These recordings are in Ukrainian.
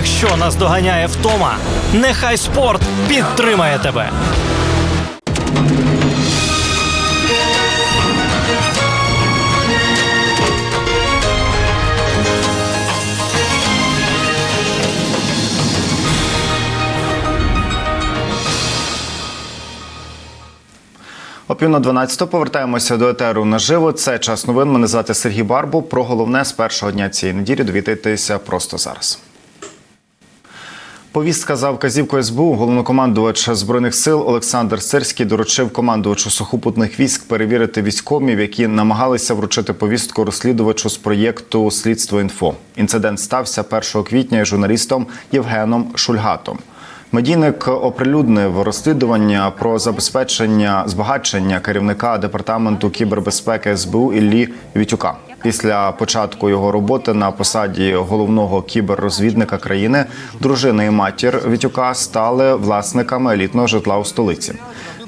Якщо наздоганяє втома, нехай спорт підтримає тебе. О пів на 12 повертаємося до етеру наживо. Це час новин. Мене звати Сергій Барбу. Про головне з першого дня цієї неділі довідайтеся просто зараз. Повістка за вказівкою СБУ головнокомандувач збройних сил Олександр Сирський доручив командувачу сухопутних військ перевірити військомів, які намагалися вручити повістку розслідувачу з проєкту Слідство інфо. Інцидент стався 1 квітня журналістом Євгеном Шульгатом. Медійник оприлюднив розслідування про забезпечення збагачення керівника департаменту кібербезпеки СБУ Іллі Вітюка. Після початку його роботи на посаді головного кіберрозвідника країни дружина і матір Вітюка стали власниками елітного житла у столиці.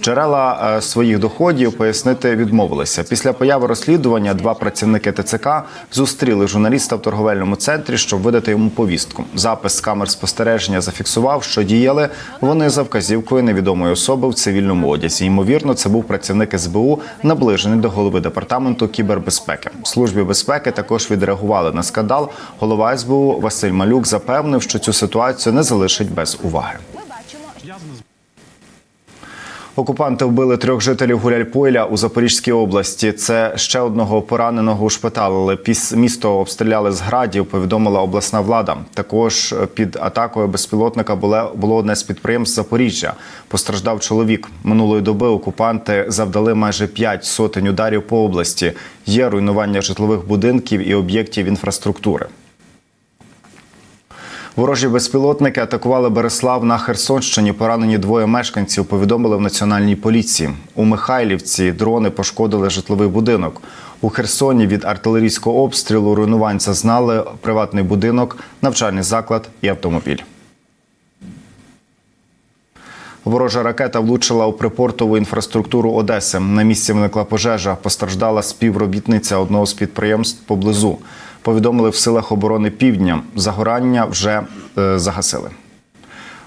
Джерела е, своїх доходів пояснити відмовилися. Після появи розслідування два працівники ТЦК зустріли журналіста в торговельному центрі, щоб видати йому повістку. Запис камер спостереження зафіксував, що діяли вони за вказівкою невідомої особи в цивільному одязі. Ймовірно, це був працівник СБУ, наближений до голови департаменту кібербезпеки. В службі безпеки також відреагували на скандал. Голова СБУ Василь Малюк запевнив, що цю ситуацію не залишить без уваги. Окупанти вбили трьох жителів Гуляльпойля у Запорізькій області. Це ще одного пораненого ушпиталили. Місто обстріляли з градів. Повідомила обласна влада. Також під атакою безпілотника було одне з підприємств Запоріжжя. Постраждав чоловік. Минулої доби окупанти завдали майже п'ять сотень ударів по області. Є руйнування житлових будинків і об'єктів інфраструктури. Ворожі безпілотники атакували Береслав на Херсонщині. Поранені двоє мешканців. Повідомили в національній поліції. У Михайлівці дрони пошкодили житловий будинок. У Херсоні від артилерійського обстрілу руйнувань зазнали приватний будинок, навчальний заклад і автомобіль. Ворожа ракета влучила у припортову інфраструктуру Одеси. На місці виникла пожежа. Постраждала співробітниця одного з підприємств поблизу. Повідомили в силах оборони Півдня. Загорання вже е, загасили.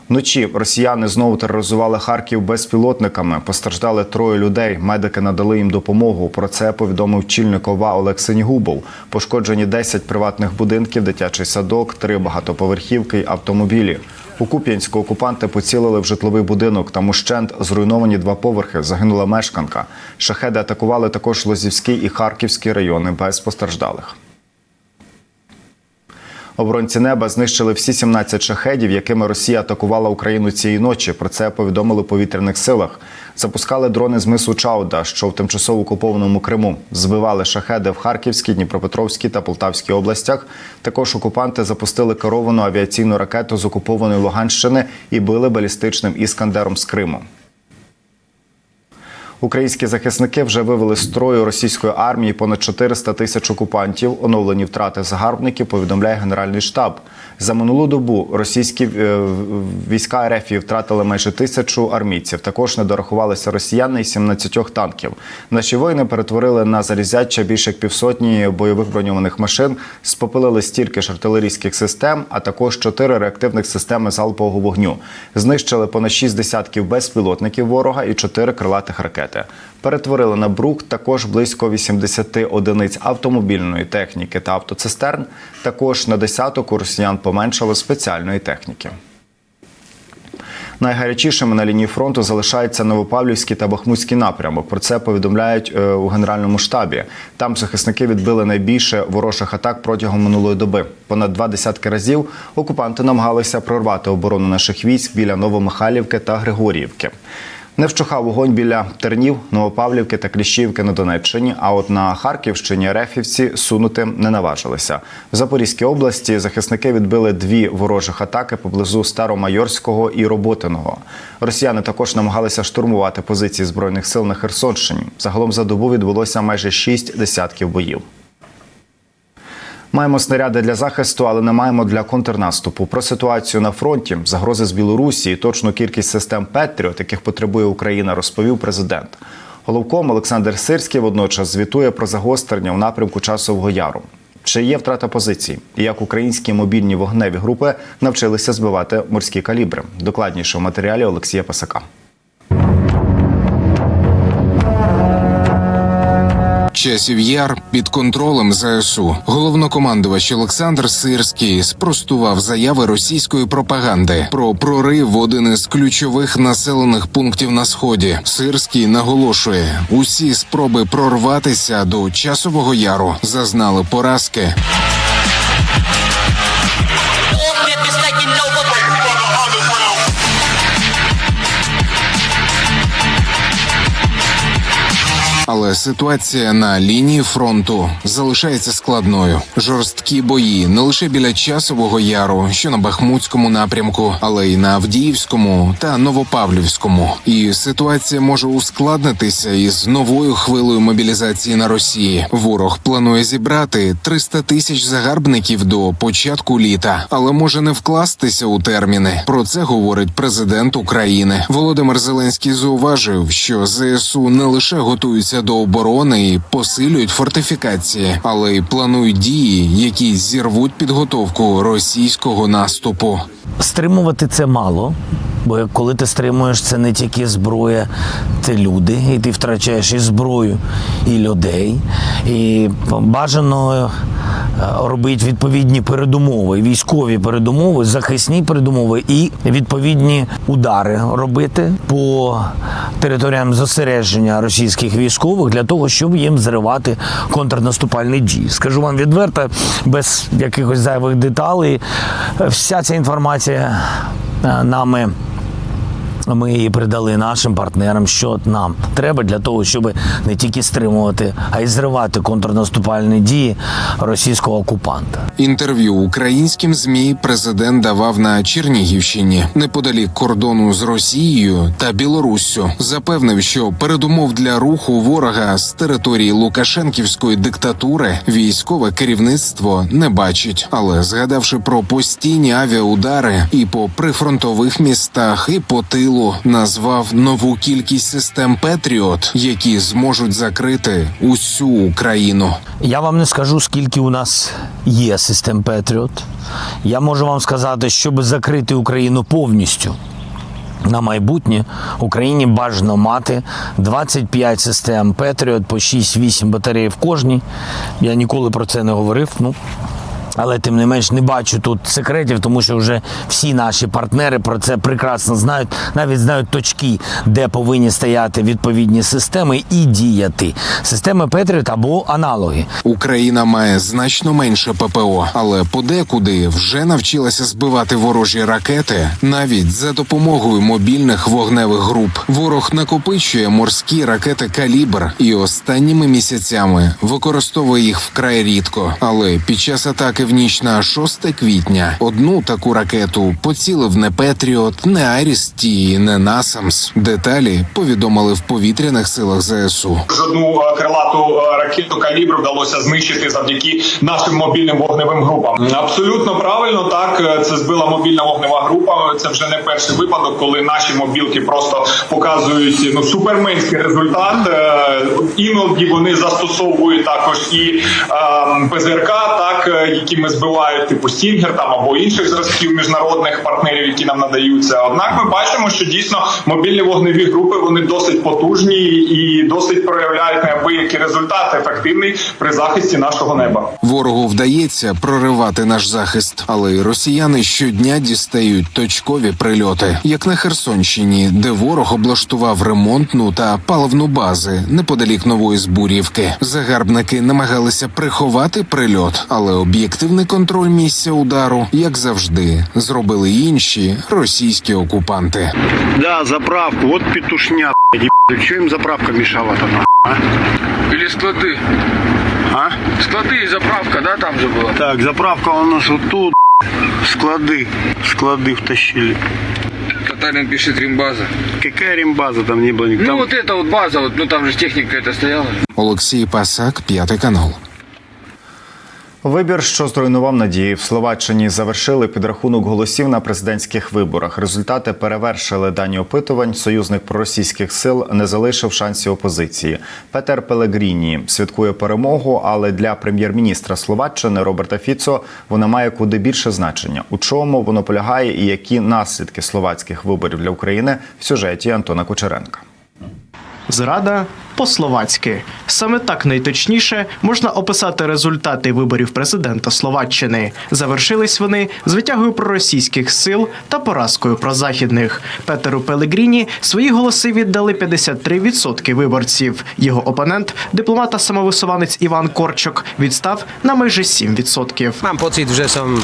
Вночі росіяни знову тероризували Харків безпілотниками. Постраждали троє людей. Медики надали їм допомогу. Про це повідомив чільник ОВА Олег Синігубов. Пошкоджені 10 приватних будинків, дитячий садок, три багатоповерхівки й автомобілі. У Куп'янську окупанти поцілили в житловий будинок. Там ущент зруйновані два поверхи. Загинула мешканка. Шахеди атакували також Лозівський і Харківський райони без постраждалих. Оборонці неба знищили всі 17 шахедів, якими Росія атакувала Україну цієї ночі. Про це повідомили у повітряних силах. Запускали дрони з мису Чауда, що в тимчасово окупованому Криму. Збивали шахеди в Харківській, Дніпропетровській та Полтавській областях. Також окупанти запустили керовану авіаційну ракету з окупованої Луганщини і били балістичним іскандером з Криму. Українські захисники вже вивели з строю російської армії понад 400 тисяч окупантів. Оновлені втрати загарбників повідомляє Генеральний штаб. За минулу добу російські е, війська РФ втратили майже тисячу армійців. Також не дорахувалися росіяни і 17 танків. Наші воїни перетворили на залізяча більше як півсотні бойових броньованих машин, спопилили стільки ж артилерійських систем, а також чотири реактивних системи залпового вогню. Знищили понад шість десятків безпілотників ворога і чотири крилатих ракети. Перетворили на брук також близько 80 одиниць автомобільної техніки та автоцистерн. Також на десяток у росіян поменшало спеціальної техніки. Найгарячішими на лінії фронту залишаються Новопавлівський та Бахмутський напрямок. Про це повідомляють е, у генеральному штабі. Там захисники відбили найбільше ворожих атак протягом минулої доби. Понад два десятки разів окупанти намагалися прорвати оборону наших військ біля Новомихайлівки та Григоріївки. Не вщухав вогонь біля Тернів, Новопавлівки та Кліщівки на Донеччині. А от на Харківщині Рефівці сунути не наважилися. В Запорізькій області захисники відбили дві ворожих атаки поблизу Старомайорського і Роботиного. Росіяни також намагалися штурмувати позиції збройних сил на Херсонщині. Загалом за добу відбулося майже шість десятків боїв. Маємо снаряди для захисту, але не маємо для контрнаступу. Про ситуацію на фронті, загрози з Білорусі і точну кількість систем Петріот, яких потребує Україна, розповів президент. Головком Олександр Сирський водночас звітує про загострення в напрямку часового яру. Чи є втрата позицій? І як українські мобільні вогневі групи навчилися збивати морські калібри? Докладніше у матеріалі Олексія Пасака. Часів яр під контролем ЗСУ. Головнокомандувач Олександр Сирський спростував заяви російської пропаганди про прорив в один із ключових населених пунктів на сході. Сирський наголошує, усі спроби прорватися до часового яру зазнали поразки. Але ситуація на лінії фронту залишається складною. Жорсткі бої не лише біля часового яру, що на Бахмутському напрямку, але й на Авдіївському та Новопавлівському. І ситуація може ускладнитися із новою хвилею мобілізації на Росії. Ворог планує зібрати 300 тисяч загарбників до початку літа, але може не вкластися у терміни. Про це говорить президент України. Володимир Зеленський зауважив, що ЗСУ не лише готуються до оборони і посилюють фортифікації, але й планують дії, які зірвуть підготовку російського наступу. Стримувати це мало, бо коли ти стримуєш, це не тільки зброя, це люди, і ти втрачаєш і зброю, і людей. І бажано е, робити відповідні передумови, військові передумови, захисні передумови і відповідні удари робити по територіям зосередження російських військових для того, щоб їм зривати контрнаступальні дії. Скажу вам відверто, без якихось зайвих деталей, вся ця інформація е, нами. Ми її передали нашим партнерам, що нам треба для того, щоб не тільки стримувати, а й зривати контрнаступальні дії російського окупанта. Інтерв'ю українським змі президент давав на Чернігівщині неподалік кордону з Росією та Білоруссю. Запевнив, що передумов для руху ворога з території Лукашенківської диктатури військове керівництво не бачить. Але згадавши про постійні авіаудари і по прифронтових містах, і по тилу, назвав нову кількість систем Петріот, які зможуть закрити усю Україну. Я вам не скажу, скільки у нас є систем Петріот. Я можу вам сказати, щоб закрити Україну повністю. На майбутнє Україні бажано мати 25 систем Петріот по 6-8 батарей в кожній. Я ніколи про це не говорив. Ну, але тим не менш не бачу тут секретів, тому що вже всі наші партнери про це прекрасно знають, навіть знають точки, де повинні стояти відповідні системи і діяти. Системи Петріот або аналоги. Україна має значно менше ППО, але подекуди вже навчилася збивати ворожі ракети навіть за допомогою мобільних вогневих груп. Ворог накопичує морські ракети калібр і останніми місяцями використовує їх вкрай рідко. Але під час атаки в ніч на 6 квітня одну таку ракету поцілив не Петріот, не Арісті, не Насамс. Деталі повідомили в повітряних силах ЗСУ. Жодну е, крилату е, ракету калібр вдалося знищити завдяки нашим мобільним вогневим групам. Абсолютно правильно, так е, це збила мобільна вогнева група. Це вже не перший випадок, коли наші мобілки просто показують ну суперменський результат. Е, Іноді вони застосовують також і е, ПЗРК, так які ми збивають, типу Стінгер там або інших зразків міжнародних партнерів, які нам надаються. Однак ми бачимо, що дійсно мобільні вогневі групи вони досить потужні і досить проявляють неабиякий результат ефективний при захисті нашого неба. Ворогу вдається проривати наш захист, але й росіяни щодня дістають точкові прильоти, як на Херсонщині, де ворог облаштував ремонтну та паливну бази неподалік нової збурівки. Загарбники намагалися приховати прильот, але об'єктивний контроль місця удару, як завжди, зробили інші російські окупанти. Да, заправку. Вот петушня, блядь, Что им заправка мешала там? Или склады. А? Склады и заправка, да, там же была? Так, заправка у нас вот тут. Склады. Склады втащили. Татарин пишет римбаза. Какая рембаза там не было? Ну Там вот это вот база, вот, ну там же техника это стояла. Олексій Пасак, п'ятий канал. Вибір, що зруйнував надії в Словаччині, завершили підрахунок голосів на президентських виборах. Результати перевершили дані опитувань. Союзник проросійських сил не залишив шансів опозиції. Петер Пелегріні святкує перемогу, але для прем'єр-міністра Словаччини Роберта Фіцо вона має куди більше значення. У чому воно полягає і які наслідки словацьких виборів для України в сюжеті Антона Кучеренка. Зрада по-словацьки. Саме так найточніше можна описати результати виборів президента Словаччини. Завершились вони з витягою проросійських сил та поразкою прозахідних. Петеру Пелегріні свої голоси віддали 53% виборців. Його опонент, дипломат та самовисуванець Іван Корчок, відстав на майже 7%. Mám pocit, že som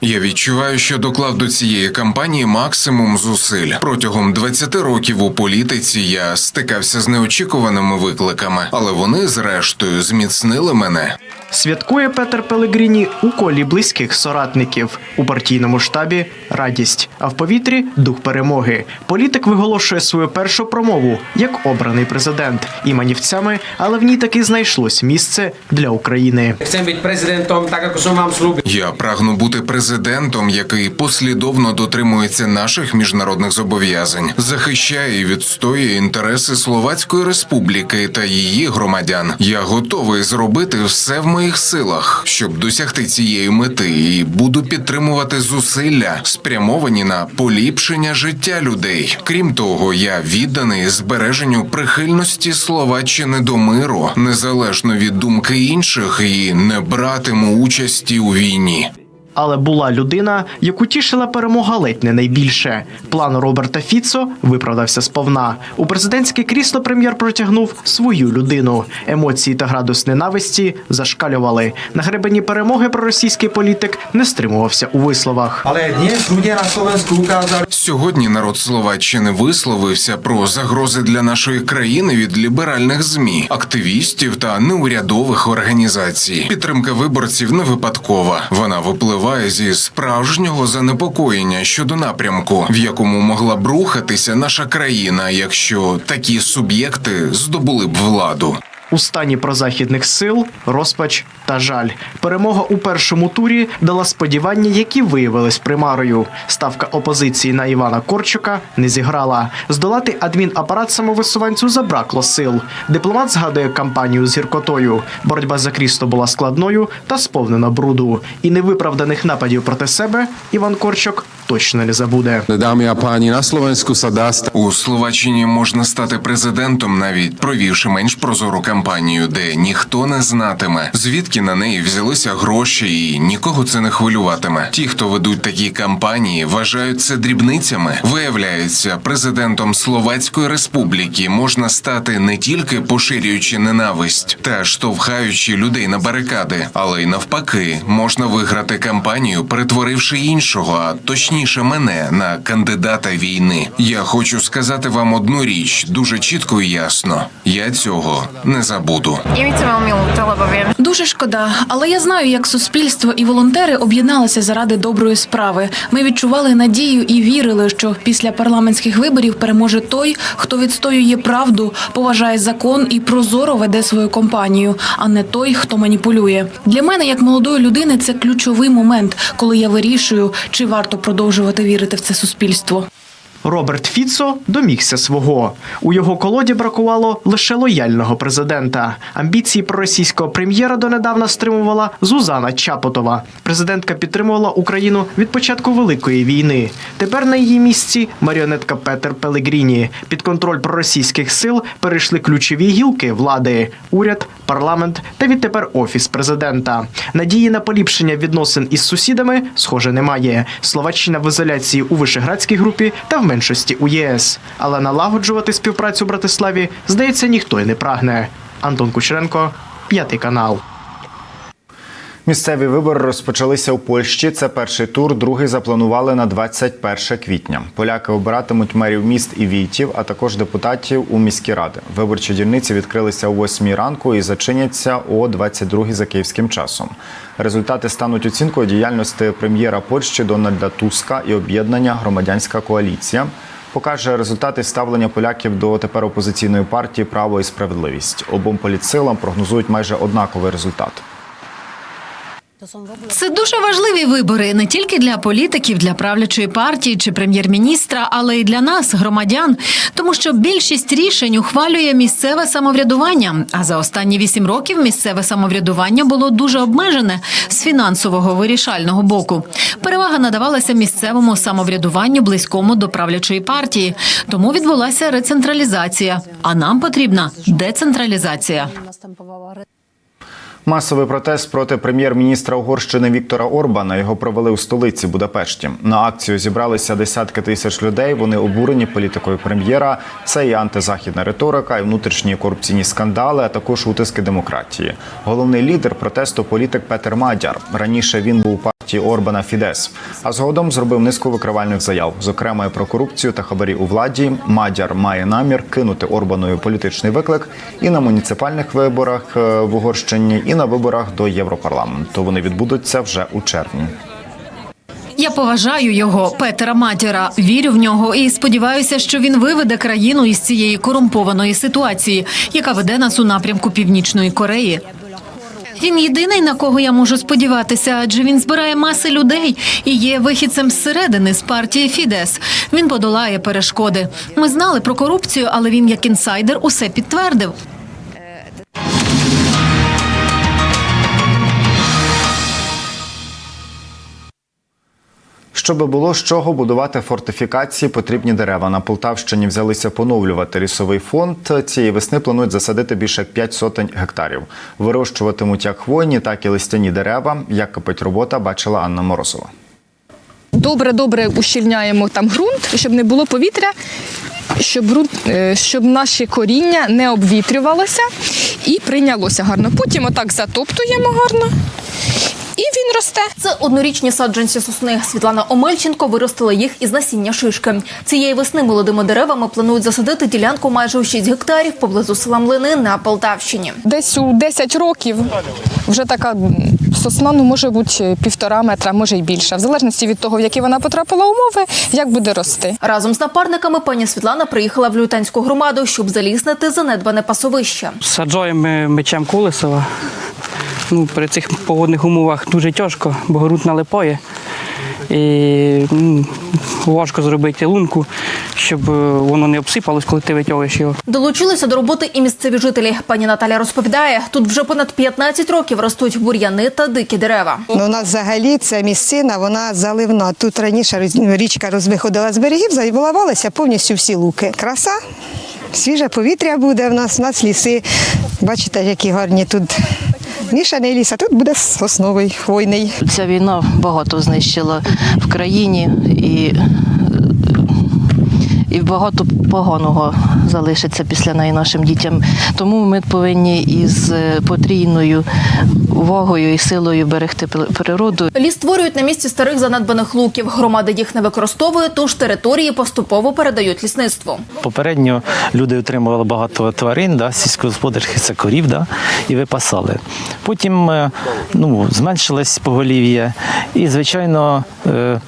Я відчуваю, що доклав до цієї кампанії максимум зусиль. Протягом 20 років у політиці я стикався з неочікуваними викликами, але вони, зрештою, зміцнили мене. Святкує Петер Пелегріні у колі близьких соратників. У партійному штабі радість, а в повітрі дух перемоги. Політик виголошує свою першу промову як обраний президент і манівцями, але в ній таки знайшлось місце для України. byť prezidentom, tak ako som vám. Я прагну бути президентом, який послідовно дотримується наших міжнародних зобов'язань, захищає і відстоює інтереси Словацької республіки та її громадян. Я готовий зробити все в моїх силах, щоб досягти цієї мети, і буду підтримувати зусилля, спрямовані на поліпшення життя людей. Крім того, я відданий збереженню прихильності Словаччини до миру, незалежно від думки інших, і не братиму участі у війні. Але була людина, яку тішила перемога ледь не найбільше. План Роберта Фіцо виправдався сповна. У президентське крісло прем'єр протягнув свою людину. Емоції та градус ненависті зашкалювали. На гребені перемоги проросійський політик не стримувався у висловах. Na Slovensku ukázali, Сьогодні народ Словаччини висловився про загрози для нашої країни від ліберальних змі, активістів та неурядових організацій. Підтримка виборців не випадкова. Вона випливає зі справжнього занепокоєння щодо напрямку, в якому могла б рухатися наша країна, якщо такі суб'єкти здобули б владу. У стані прозахідних сил розпач та жаль. Перемога у першому турі дала сподівання, які виявились примарою. Ставка опозиції на Івана Корчука не зіграла. Здолати адмінапарат самовисуванцю забракло сил. Дипломат згадує кампанію з гіркотою. Боротьба за крісло була складною та сповнена бруду. І невиправданих нападів проти себе Іван Корчук точно не забуде. A páni, na Slovensku sa У Словаччині можна стати президентом, навіть провівши менш прозору кампанію, де ніхто не знатиме, звідки на неї взялися гроші, і нікого це не хвилюватиме. Ті, хто ведуть такі кампанії, вважають це дрібницями. Виявляється, президентом Словацької республіки можна стати не тільки поширюючи ненависть та штовхаючи людей на барикади, але й навпаки, можна виграти кампанію, перетворивши іншого, а точніше мене на кандидата війни. Я хочу сказати вам одну річ дуже чітко і ясно. Я цього не забуду. Дуже шкода, але я знаю, як суспільство і волонтери об'єдналися заради доброї справи. Ми відчували надію і вірили, що після парламентських виборів переможе той, хто відстоює правду, поважає закон і прозоро веде свою компанію, а не той, хто маніпулює. Для мене, як молодої людини, це ключовий момент, коли я вирішую, чи варто продовжувати вірити в це суспільство. Роберт Фіцо домігся свого. У його колоді бракувало лише лояльного президента. Амбіції проросійського прем'єра донедавна стримувала Зузана Чапотова. Президентка підтримувала Україну від початку великої війни. Тепер на її місці маріонетка Петер Пелегріні. Під контроль проросійських сил перейшли ключові гілки влади: уряд, парламент та відтепер офіс президента. Надії на поліпшення відносин із сусідами, схоже, немає. Словаччина в ізоляції у Вишеградській групі та в меншості у ЄС. Але налагоджувати співпрацю Братиславі, здається, ніхто й не прагне. Антон Кучеренко, п'ятий канал. Місцеві вибори розпочалися у Польщі. Це перший тур, другий запланували на 21 квітня. Поляки обиратимуть мерів міст і війтів, а також депутатів у міські ради. Виборчі дільниці відкрилися о 8 ранку і зачиняться о 22 за київським часом. Результати стануть оцінкою діяльності прем'єра Польщі Дональда Туска і об'єднання Громадянська коаліція. Покаже результати ставлення поляків до тепер опозиційної партії Право і справедливість. Обом політсилам прогнозують майже однаковий результат. Це дуже важливі вибори не тільки для політиків, для правлячої партії чи прем'єр-міністра, але й для нас, громадян, тому що більшість рішень ухвалює місцеве самоврядування. А за останні вісім років місцеве самоврядування було дуже обмежене з фінансового вирішального боку. Перевага надавалася місцевому самоврядуванню близькому до правлячої партії. Тому відбулася рецентралізація. А нам потрібна децентралізація. Масовий протест проти прем'єр-міністра Угорщини Віктора Орбана його провели у столиці Будапешті. На акцію зібралися десятки тисяч людей. Вони обурені політикою прем'єра. Це і антизахідна риторика, і внутрішні корупційні скандали, а також утиски демократії. Головний лідер протесту політик Петер Мадяр. Раніше він був партії Орбана Фідес, а згодом зробив низку викривальних заяв, зокрема про корупцію та хабарі у владі. Мадяр має намір кинути Орбаною політичний виклик і на муніципальних виборах е, в Угорщині, і на виборах до Європарламенту. Вони відбудуться вже у червні. Я поважаю його, Петера Матіра, вірю в нього і сподіваюся, що він виведе країну із цієї корумпованої ситуації, яка веде нас у напрямку Північної Кореї. Він єдиний, на кого я можу сподіватися, адже він збирає маси людей і є вихідцем зсередини з партії Фідес. Він подолає перешкоди. Ми знали про корупцію, але він як інсайдер усе підтвердив. Щоби було з чого будувати фортифікації, потрібні дерева. На Полтавщині взялися поновлювати лісовий фонд. Цієї весни планують засадити більше як 5 сотень гектарів. Вирощуватимуть як хвойні, так і листяні дерева. Як кипить робота, бачила Анна Морозова. Добре, добре ущільняємо там ґрунт, щоб не було повітря, щоб ґрунт, е, щоб наше коріння не обвітрювалося і прийнялося гарно. Потім отак затоптуємо гарно. І він росте. Це однорічні саджанці сосни. Світлана Омельченко виростила їх із насіння шишки. Цієї весни молодими деревами планують засадити ділянку майже у 6 гектарів поблизу села Млини на Полтавщині. Десь у 10 років вже така сосна ну, може бути півтора метра, може й більше, в залежності від того, в які вона потрапила умови, як буде рости. Разом з напарниками пані Світлана приїхала в Лютанську громаду, щоб заліснити занедбане пасовище. Саджаємо мечем колесова. Ну, при цих погодних умовах дуже тяжко, бо ґрунт налипає. І ну, важко зробити лунку, щоб е, воно не обсипалось, коли ти витягуєш його. Долучилися до роботи і місцеві жителі. Пані Наталя розповідає, тут вже понад 15 років ростуть бур'яни та дикі дерева. Ну, у нас взагалі ця місцина, вона заливна. Тут раніше річка розвиходила з берегів, заливалися повністю всі луки. Краса, свіже повітря буде в нас, у нас ліси. Бачите, які гарні тут. Мішаний ліс, а тут буде сосновий, хвойний. Ця війна багато знищила в країні і, і багато поганого залишиться після неї нашим дітям. Тому ми повинні із потрійною увагою і силою берегти природу. Ліс створюють на місці старих занедбаних луків. Громада їх не використовує, тож території поступово передають лісництву. Попередньо люди отримували багато тварин, да, сільськогосподарських це корів, да, і випасали. Потім е, ну, зменшилось поголів'я, і, звичайно, е,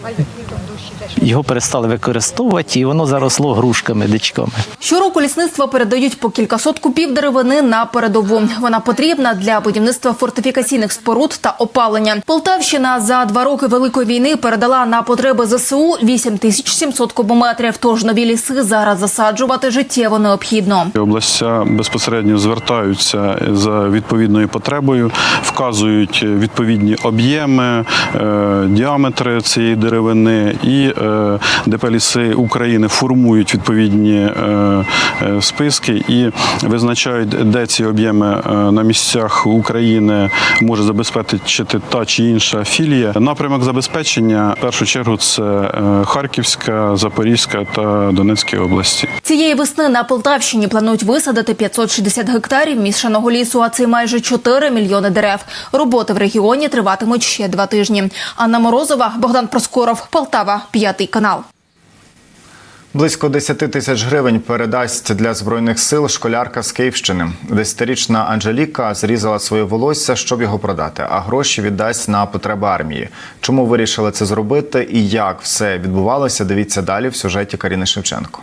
його перестали використовувати, і воно заросло грушками, дичками. Щороку лісництва передають по кількасот купів деревини на передову. Вона потрібна для будівництва фортифікаційних споруд та опалення. Полтавщина за два роки великої війни передала на потреби ЗСУ 8700 кубометрів. Тож нові ліси зараз засаджувати життєво необхідно. Областя безпосередньо звертаються за відповідною потребою, вказують відповідні об'єми, е, діаметри цієї деревини, і е, ДП «Ліси України формують відповідні е, е, списки і визначають, де ці об'єми е, на місцях України може забезпечити та чи інша філія. Напрямок забезпечення в першу чергу це е, Харківська, Запорізька та Донецька області. Цієї весни на Полтавщині планують висадити 560 гектарів мішаного лісу, а це майже 4 мільйони дерев. Роботи в регіоні триватимуть ще два тижні. Анна Морозова, Богдан Проскоров, Полтава, п'ятий канал. Близько 10 тисяч гривень передасть для збройних сил школярка з Київщини. Десятирічна Анжеліка зрізала своє волосся, щоб його продати, а гроші віддасть на потреби армії. Чому вирішили це зробити і як все відбувалося? Дивіться далі в сюжеті Каріни Шевченко.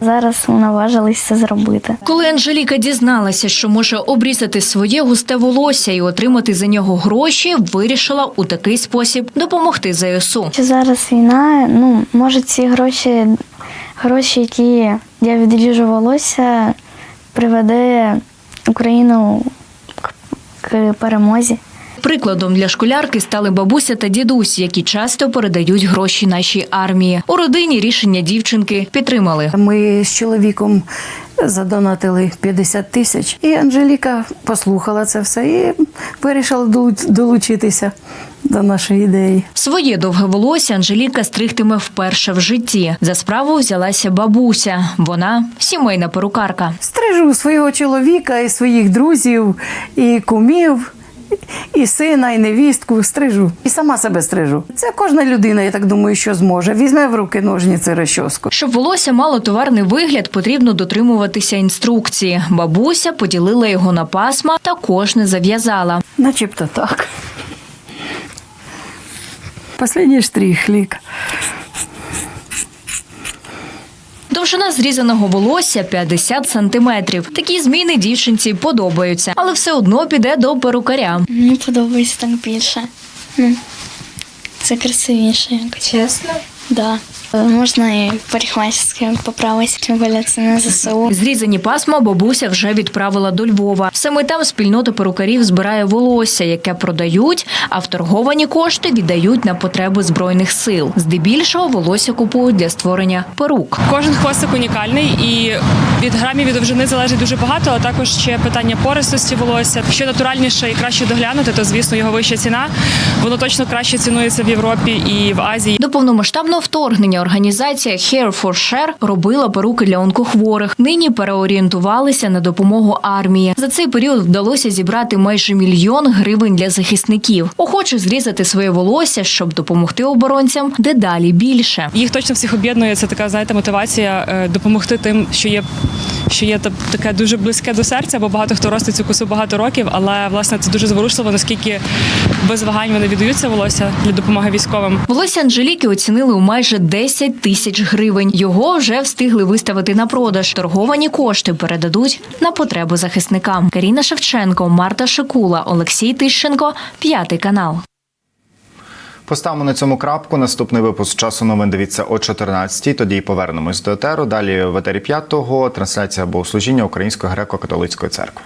Зараз наважились це зробити. Коли Анжеліка дізналася, що може обрізати своє густе волосся і отримати за нього гроші, вирішила у такий спосіб допомогти ЗСУ. Що зараз війна, ну може ці гроші, гроші, які я відріжу волосся, приведе Україну к перемозі. Прикладом для школярки стали бабуся та дідусь, які часто передають гроші нашій армії. У родині рішення дівчинки підтримали. Ми з чоловіком задонатили 50 тисяч, і Анжеліка послухала це все і вирішила долу- долучитися до нашої ідеї. Своє довге волосся Анжеліка стригтиме вперше в житті. За справу взялася бабуся. Вона сімейна перукарка. Стрижу свого чоловіка і своїх друзів, і кумів. І сина, і невістку стрижу, і сама себе стрижу. Це кожна людина, я так думаю, що зможе. Візьме в руки ножниці розчоску. Щоб волосся мало товарний вигляд, потрібно дотримуватися інструкції. Бабуся поділила його на пасма, також не зав'язала. Начебто так. Последній штрих, лік. Довжина зрізаного волосся 50 сантиметрів. Такі зміни дівчинці подобаються, але все одно піде до перукаря. Мені подобається так більше. Це красивіше. якось. Чесно? Да. Можна і парикмахерським поправити, тим більше це не ЗСУ. Зрізані пасма бабуся вже відправила до Львова. Саме там спільнота перукарів збирає волосся, яке продають, а вторговані кошти віддають на потреби збройних сил. Здебільшого волосся купують для створення перук. Кожен хвостик унікальний і від грамів і довжини залежить дуже багато, а також ще питання пористості волосся. Що натуральніше і краще доглянути, то звісно його вища ціна. Воно точно краще цінується в Європі і в Азії. До повномасштабного вторгнення організація Hair for Share робила перуки для онкохворих. Нині переорієнтувалися на допомогу армії. За цей період вдалося зібрати майже мільйон гривень для захисників. Охоче зрізати своє волосся, щоб допомогти оборонцям, дедалі більше. Їх точно всіх об'єднує. Це така знаєте мотивація е, допомогти тим, що є. Що є та- таке дуже близьке до серця, бо багато хто ростить цю косу багато років, але власне це дуже зворушливо, наскільки без вагань вони віддаються волосся для допомоги військовим. Волосся Анжеліки оцінили у майже 10 тисяч гривень. Його вже встигли виставити на продаж. Торговані кошти передадуть на потреби захисникам. Каріна Шевченко, Марта Шикула, Олексій Тищенко, п'ятий канал. Поставимо на цьому крапку. Наступний випуск часу новин дивіться о 14-й. Тоді повернемось до етеру. Далі в етері 5-го трансляція богослужіння Української греко-католицької церкви.